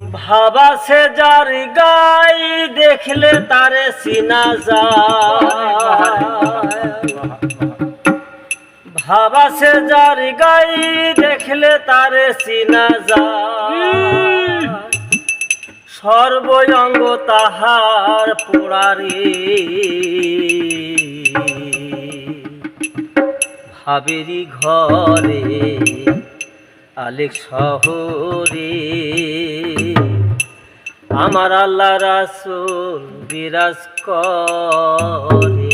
ভাবা সে যার গাই দেখলে তারে সিনা যায়। ভাবা সে যার গাই দেখলে তারে সিনা যায়। সর্বঙ্গ তাহার পোড়ারে ভাবেরি ঘরে আলেক শহরে। আমার আল্লাহ রাসুল বিরাজ করে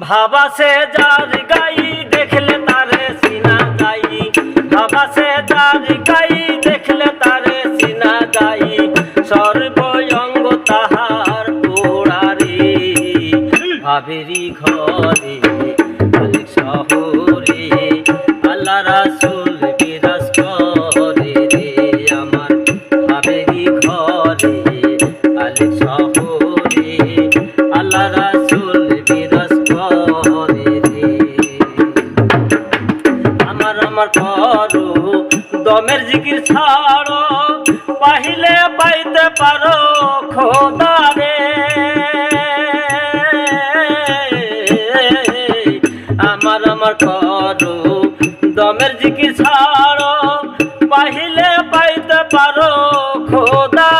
ভাবা সে যার গাই দেখলে তারে সিনা গাই ভাবা সে যার গাই দেখলে তারে সিনা গাই সর্বঙ্গ তাহার পোড়ারে ভাবেরি ঘরে আমার করো দমের জিকির ছাড়ো, পাহিলে পাইতে পারো খোদারে। আমার আমার করো দমের জিকির ছাড়ো, পাহিলে পাইতে পারো খোদারে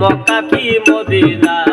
মক্কাকি মদিনা?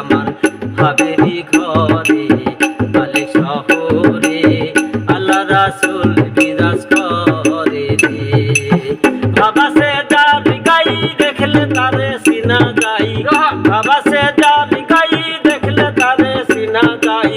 আমার হাবেরি ঘরে আলে শহরে। আল্লাহ রাসুল বিরাজ করে রে। বাবা সে দাবি গাই দেখলে তারে সিনা গাই। বাবা সে দাবি গাই দেখলে তারে সিনা গাই।